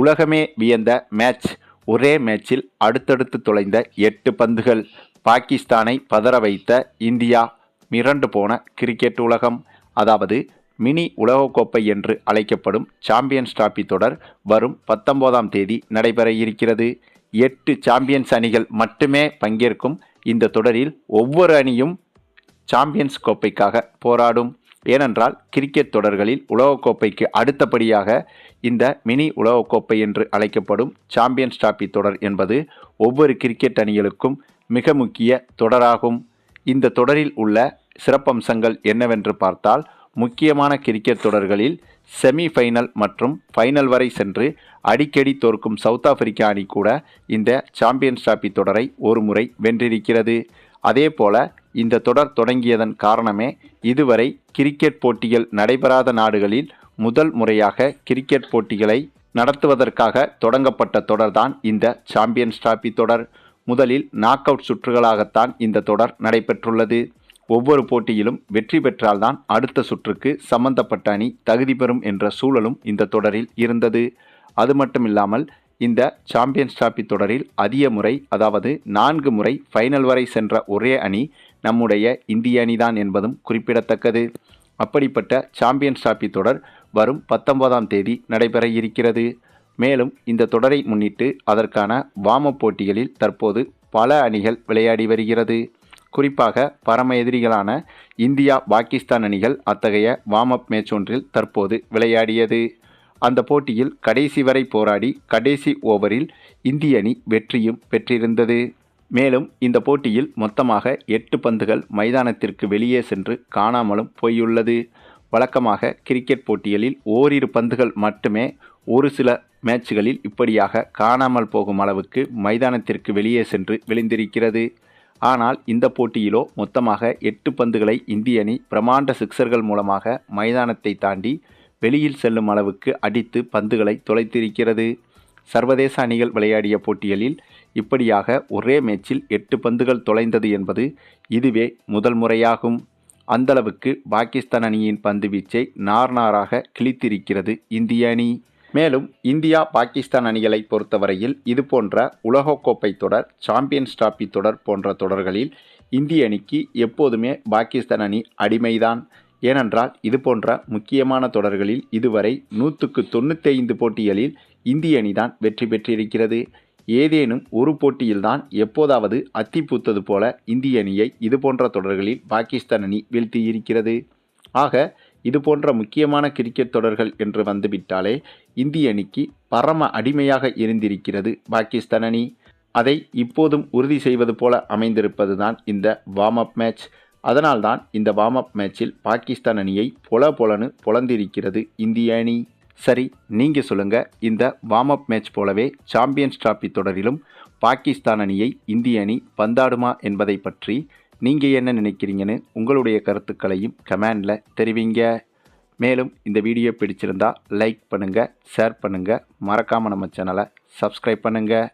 உலகமே வியந்த மேட்ச். ஒரே மேட்சில் அடுத்தடுத்து தொலைந்த எட்டு பந்துகள். பாகிஸ்தானை பதற வைத்த இந்தியா மிரண்டு போன கிரிக்கெட் உலகம். அதாவது மினி உலகக்கோப்பை என்று அழைக்கப்படும் சாம்பியன்ஸ் டிராபி தொடர் வரும் பத்தொன்பதாம் தேதி நடைபெற இருக்கிறது. எட்டு சாம்பியன்ஸ் அணிகள் மட்டுமே பங்கேற்கும் இந்த தொடரில் ஒவ்வொரு அணியும் சாம்பியன்ஸ் கோப்பைக்காக போராடும். ஏனென்றால் கிரிக்கெட் தொடர்களில் உலகக்கோப்பைக்கு அடுத்தபடியாக இந்த மினி உலகக்கோப்பை என்று அழைக்கப்படும் சாம்பியன்ஸ் டிராபி தொடர் என்பது ஒவ்வொரு கிரிக்கெட் அணிகளுக்கும் மிக முக்கிய தொடராகும். இந்த தொடரில் உள்ள சிறப்பம்சங்கள் என்னவென்று பார்த்தால் முக்கியமான கிரிக்கெட் தொடர்களில் செமி ஃபைனல் மற்றும் ஃபைனல் வரை சென்று அடிக்கடி தோற்கும் சவுத் ஆப்பிரிக்கா அணி கூட இந்த சாம்பியன்ஸ் டிராபி தொடரை ஒருமுறை வென்றிருக்கிறது. அதே போல இந்த தொடர் தொடங்கியதன் காரணமே இதுவரை கிரிக்கெட் போட்டிகள் நடைபெறாத நாடுகளில் முதல் முறையாக கிரிக்கெட் போட்டிகளை நடத்துவதற்காக தொடங்கப்பட்ட தொடர்தான் இந்த சாம்பியன்ஸ் டிராபி தொடர். முதலில் நாக் அவுட் சுற்றுகளாகத்தான் இந்த தொடர் நடைபெற்றுள்ளது. ஒவ்வொரு போட்டியிலும் வெற்றி பெற்றால்தான் அடுத்த சுற்றுக்கு சம்பந்தப்பட்ட அணி தகுதி பெறும் என்ற சூழலும் இந்த தொடரில் இருந்தது. அது மட்டுமில்லாமல் இந்த சாம்பியன்ஸ் டிராபி தொடரில் அதிக முறை அதாவது நான்கு முறை ஃபைனல் வரை சென்ற ஒரே அணி நம்முடைய இந்திய அணிதான் என்பதும் குறிப்பிடத்தக்கது. அப்படிப்பட்ட சாம்பியன்ஸ் டிராபி தொடர் வரும் பத்தொன்பதாம் தேதி நடைபெற இருக்கிறது. மேலும் இந்த தொடரை முன்னிட்டு அதற்கான வாம போட்டிகளில் தற்போது பல அணிகள் விளையாடி வருகிறது. குறிப்பாக பரம எதிரிகளான இந்தியா பாகிஸ்தான் அணிகள் அத்தகைய வார்ம் அப் மேட்ச் ஒன்றில் தற்போது விளையாடியது. அந்த போட்டியில் கடைசி வரை போராடி கடைசி ஓவரில் இந்திய அணி வெற்றியும் பெற்றிருந்தது. மேலும் இந்த போட்டியில் மொத்தமாக எட்டு பந்துகள் மைதானத்திற்கு வெளியே சென்று காணாமலும் போயுள்ளது. வழக்கமாக கிரிக்கெட் போட்டிகளில் ஓரிரு பந்துகள் மட்டுமே ஒரு சில மேட்சுகளில் இப்படியாக காணாமல் போகும் அளவுக்கு மைதானத்திற்கு வெளியே சென்று விழுந்திருக்கிறது. ஆனால் இந்த போட்டியிலோ மொத்தமாக எட்டு பந்துகளை இந்திய அணி பிரமாண்ட சிக்சர்கள் மூலமாக மைதானத்தை தாண்டி வெளியில் செல்லும் அளவுக்கு அடித்து பந்துகளை தொலைத்திருக்கிறது. சர்வதேச அணிகள் விளையாடிய போட்டிகளில் இப்படியாக ஒரே மேட்சில் எட்டு பந்துகள் தொலைந்தது என்பது இதுவே முதல் முறையாகும். அந்தளவுக்கு பாகிஸ்தான் அணியின் பந்து வீச்சை நார் நாராக கிழித்திருக்கிறது இந்திய அணி. மேலும் இந்தியா பாகிஸ்தான் அணிகளை பொறுத்தவரையில் இது போன்ற உலகக்கோப்பை தொடர் சாம்பியன்ஸ் டிராபி தொடர் போன்ற தொடர்களில் இந்திய அணிக்கு எப்போதுமே பாகிஸ்தான் அணி அடிமைதான். ஏனென்றால் இதுபோன்ற முக்கியமான தொடர்களில் இதுவரை நூற்றுக்கு தொண்ணூத்தைந்து போட்டிகளில் இந்திய அணிதான் வெற்றி பெற்றிருக்கிறது. ஏதேனும் ஒரு போட்டியில்தான் எப்போதாவது அத்தி பூத்தது போல இந்திய அணியை இது போன்ற தொடர்களில் பாகிஸ்தான் அணி வீழ்த்தியிருக்கிறது ஆக இது போன்ற முக்கியமான கிரிக்கெட் தொடர்கள் என்று வந்துவிட்டாலே இந்திய அணிக்கு பரம அடிமையாக இருந்திருக்கிறது பாகிஸ்தான் அணி. அதை இப்போதும் உறுதி செய்வது போல அமைந்திருப்பதுதான் இந்த வார்ம் அப் மேட்ச் அதனால்தான் இந்த வார்ம் அப் மேட்சில் பாகிஸ்தான் அணியை பொல பொலனு பொலந்திருக்கிறது இந்திய அணி. சரி நீங்கள் சொல்லுங்கள் இந்த வார்ம் அப் மேட்ச் போலவே சாம்பியன்ஸ் டிராபி தொடரிலும் பாகிஸ்தான் அணியை இந்திய அணி பந்தாடுமா என்பதை பற்றி நீங்கள் என்ன நினைக்கிறீங்கன்னு உங்களுடைய கருத்துக்களையும் கமெண்டில் தெரிவிங்க. மேலும் இந்த வீடியோ பிடிச்சிருந்தா லைக் பண்ணுங்கள் ஷேர் பண்ணுங்கள் மறக்காமல் நம்ம சேனலை சப்ஸ்கிரைப் பண்ணுங்கள்